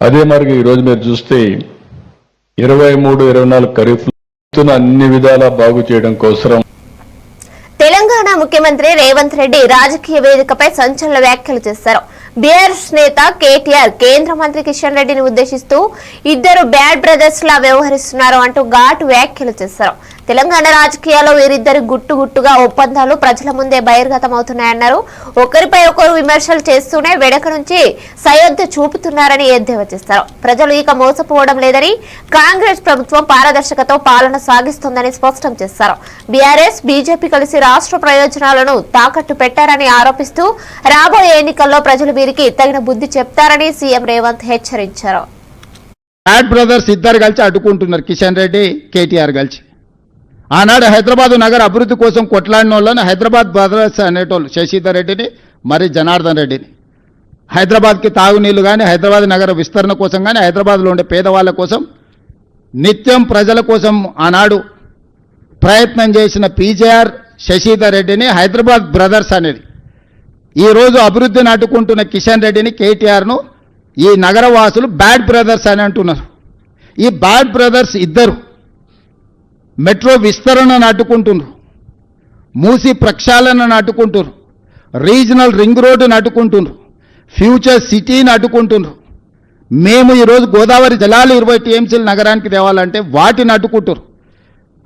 అదే మరి ఈరోజు మీరు చూస్తే ఇరవై మూడు ఇరవై నాలుగు ఖరీఫ్ అన్ని విధాలా బాగు చేయడం కోసం తెలంగాణ ముఖ్యమంత్రి రేవంత్ రెడ్డి రాజకీయ వేదికపై సంచలన వ్యాఖ్యలు చేశారు. బీఆర్ఎస్ నేత కేటీఆర్ కేంద్ర మంత్రి కిషన్ రెడ్డిని ఉద్దేశిస్తూ ఇద్దరు బ్యాడ్ బ్రదర్స్ లా వ్యవహరిస్తున్నారు అంటూ ఘాటు వ్యాఖ్యలు చేశారు. తెలంగాణ రాజకీయాల్లో వీరిద్దరి గుట్టు గుట్టుగా ఒప్పందాలు ప్రజల ముందే బహిర్గతమవుతున్నాయన్నారు. ఒకరిపై ఒకరు విమర్శలు చేస్తూనే వెనక నుంచి సయోధ్య చూపుతున్నారని ఎద్దేవా చేస్తారు. ప్రజలు ఇక మోసపోవడం లేదని కాంగ్రెస్ ప్రభుత్వం పారదర్శకతో పాలన సాగిస్తోందని స్పష్టం చేశారు. బీఆర్ఎస్ బీజేపీ కలిసి రాష్ట్ర ప్రయోజనాలను తాకట్టు పెట్టారని ఆరోపిస్తూ రాబోయే ఎన్నికల్లో ప్రజలు వీరికి తగిన బుద్ధి చెప్తారని సీఎం రేవంత్ హెచ్చరించారు. బ్యాడ్ బ్రదర్స్ ఇద్దరు కలిసి అడ్డుకుంటున్నారు. కిషన్ రెడ్డి కేటీఆర్ కలిసి. ఆనాడు హైదరాబాద్ నగర అభివృద్ధి కోసం కొట్లాడిన వాళ్ళని హైదరాబాద్ బ్రదర్స్ అనేటోళ్ళు శశిధర్ రెడ్డిని మరి జనార్దన్ రెడ్డిని. హైదరాబాద్కి తాగునీళ్ళు కానీ హైదరాబాద్ నగర విస్తరణ కోసం కానీ హైదరాబాద్లో ఉండే పేదవాళ్ళ కోసం నిత్యం ప్రజల కోసం ఆనాడు ప్రయత్నం చేసిన పీజేఆర్ శశిధర్ రెడ్డిని హైదరాబాద్ బ్రదర్స్ అనేది. ఈరోజు అభివృద్ధిని అడ్డుకుంటున్న కిషన్ రెడ్డిని కేటీఆర్ను ఈ నగరవాసులు బ్యాడ్ బ్రదర్స్ అని అంటున్నారు. ఈ బ్యాడ్ బ్రదర్స్ ఇద్దరు మెట్రో విస్తరణను అడ్డుకుంటున్నారు మూసి ప్రక్షాళనను అడ్డుకుంటున్నారు రీజనల్ రింగ్ రోడ్డును అడ్డుకుంటున్నారు ఫ్యూచర్ సిటీని అడ్డుకుంటున్నారు మేము ఈరోజు గోదావరి జలాలు ఇరవై టీఎంసీలు నగరానికి తేవాలంటే వాటిని అడ్డుకుంటారు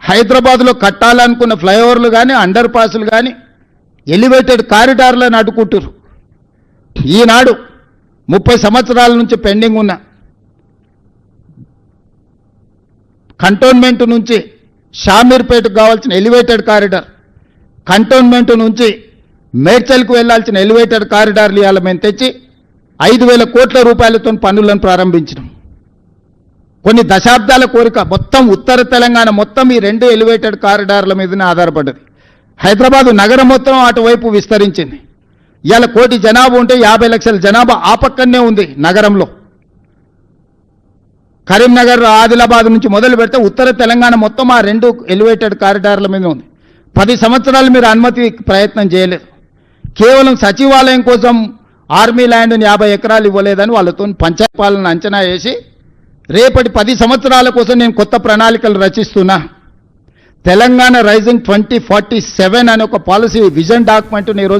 హైదరాబాద్లో కట్టాలనుకున్న ఫ్లైఓవర్లు కానీ అండర్ పాస్లు కానీ ఎలివేటెడ్ కారిడార్లను అడ్డుకుంటారు ఈనాడు ముప్పై సంవత్సరాల నుంచి పెండింగ్ ఉన్న కంటోన్మెంట్ నుంచి షామీర్పేటకు కావాల్సిన ఎలివేటెడ్ కారిడార్ కంటోన్మెంట్ నుంచి మేడ్చల్కు వెళ్ళాల్సిన ఎలివేటెడ్ కారిడార్లు ఇవాళ మేము తెచ్చి ఐదు వేల కోట్ల రూపాయలతో పనులను ప్రారంభించినాం. కొన్ని దశాబ్దాల కోరిక మొత్తం ఉత్తర తెలంగాణ మొత్తం ఈ రెండు ఎలివేటెడ్ కారిడార్ల మీదనే ఆధారపడ్డది. హైదరాబాదు నగరం మొత్తం అటువైపు విస్తరించింది. ఇవాళ కోటి జనాభా ఉంటే యాభై లక్షల జనాభా ఆ పక్కనే ఉంది నగరంలో. కరీంనగర్ ఆదిలాబాద్ నుంచి మొదలు పెడితే ఉత్తర తెలంగాణ మొత్తం ఆ రెండు ఎలివేటెడ్ కారిడార్ల మీద ఉంది. పది సంవత్సరాలు మీరు అనుమతి ప్రయత్నం చేయలేదు. కేవలం సచివాలయం కోసం ఆర్మీ ల్యాండ్ని యాభై ఎకరాలు ఇవ్వలేదని వాళ్ళతో పంచాయతీ పాలన అంచనా వేసి రేపటి పది సంవత్సరాల కోసం నేను కొత్త ప్రణాళికలు రచిస్తున్నా. Telangana rising twenty forty seven అనే ఒక పాలసీ విజన్ డాక్యుమెంట్ని ఈరోజు